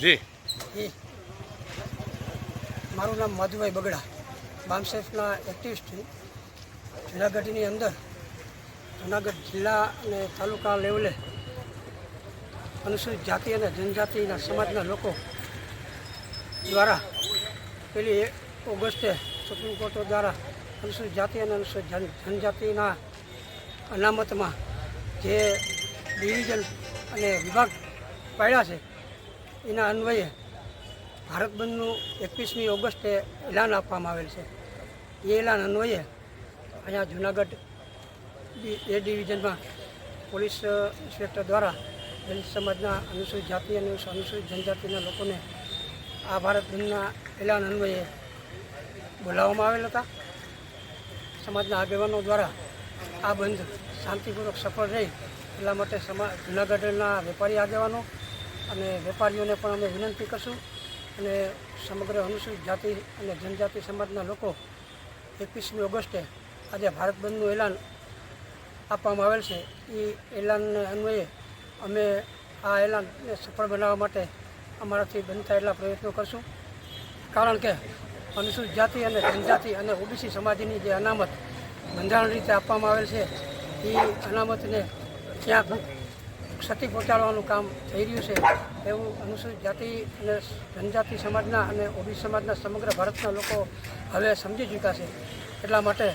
જી. મારું નામ માધુભાઈ બગડા. બામસેફના એક્ટિવિસ્ટ જુનાગઢની અંદર, જુનાગઢ જિલ્લા અને તાલુકા લેવલે અનુસૂચિત જાતિ અને જનજાતિના સમાજના લોકો દ્વારા પેલી ઓગસ્ટે સુપ્રીમ કોર્ટો દ્વારા અનુસૂચિત જાતિ અને અનુસૂચિત જન- જનજાતિના અનામતમાં જે ડિવિઝન અને વિભાગ પાડ્યા છે એના અન્વયે ભારત બંધનું એકવીસમી ઓગસ્ટે એલાન આપવામાં આવેલ છે. એ એલાન અન્વયે અહીંયા જુનાગઢ એ ડિવિઝનમાં પોલીસ ઇન્સ્પેક્ટર દ્વારા દલિત સમાજના અનુસૂચિત જાતિ અને અનુસૂચિત જનજાતિના લોકોને આ ભારત બંધના એલાન અન્વયે બોલાવવામાં આવેલ હતા. સમાજના આગેવાનો દ્વારા આ બંધ શાંતિપૂર્વક સફળ રહી. એટલા માટે સમા જુનાગઢના વેપારી આગેવાનો અને વેપારીઓને પણ અમે વિનંતી કરશું અને સમગ્ર અનુસૂચિત જાતિ અને જનજાતિ સમાજના લોકો એકવીસમી ઓગસ્ટે આજે ભારત બંધનું એલાન આપવામાં આવેલ છે. એ એલાનને અન્વયે અમે આ એલાનને સફળ બનાવવા માટે અમારાથી બનતા એટલા પ્રયત્નો કરશું. કારણ કે અનુસૂચિત જાતિ અને જનજાતિ અને ઓબીસી સમાજની જે અનામત બંધારણ રીતે આપવામાં આવેલ છે એ અનામતને ક્યાંક ક્ષતિ પહોંચાડવાનું કામ થઈ રહ્યું છે, એવું અનુસૂચિત જાતિ અને જનજાતિ સમાજના અને ઓબીસી સમાજના સમગ્ર ભારતના લોકો હવે સમજી ચૂક્યા છે. એટલા માટે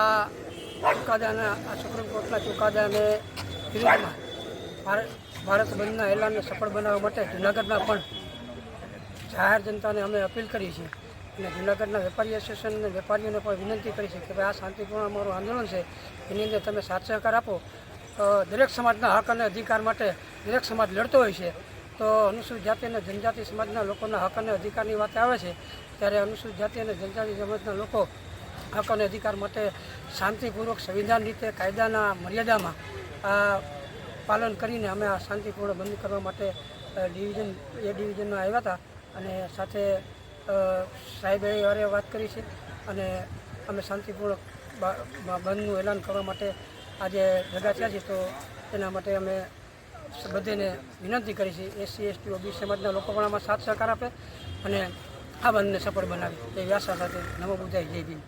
આ ચુકાદાના, આ સુપ્રીમ કોર્ટના ચુકાદાને વિરુદ્ધમાં ભારત ભારત બંધના એલાનને સફળ બનાવવા માટે જૂનાગઢના પણ જાહેર જનતાને અમે અપીલ કરી છે અને જૂનાગઢના વેપારી એસોસિએશન અને વેપારીઓને પણ વિનંતી કરી છે કે ભાઈ આ શાંતિપૂર્ણ અમારું આંદોલન છે. એની અંદર તમે સાથ સહકાર આપો દરેક સમાજના હક અને અધિકાર માટે દરેક સમાજ લડતો હોય છે. તો અનુસૂચિત જાતિ અને જનજાતિ સમાજના લોકોના હક અને અધિકારની વાત આવે છે, ત્યારે અનુસૂચિત જાતિ અને જનજાતિ સમાજના લોકો હક અને અધિકાર માટે શાંતિપૂર્વક સંવિધાન રીતે કાયદાના મર્યાદામાં આ પાલન કરીને અમે આ શાંતિપૂર્ણ બંધ કરવા માટે ડિવિઝન, એ ડિવિઝનમાં આવ્યા હતા. અને સાથે સાહેબે વારે વાત કરી છે અને અમે શાંતિપૂર્વક બંધનું એલાન કરવા માટે આજે ભેગા થયા છીએ તો એના માટે અમે બધેને વિનંતી કરી છે, એસસી, એસટી ઓબીસી સમાજના લોકો પણ આમાં સાથ સહકાર આપે અને આ બંધને સફળ બનાવી એ વ્યાસા સાથે નમો બુધાઈ જય ભીમ.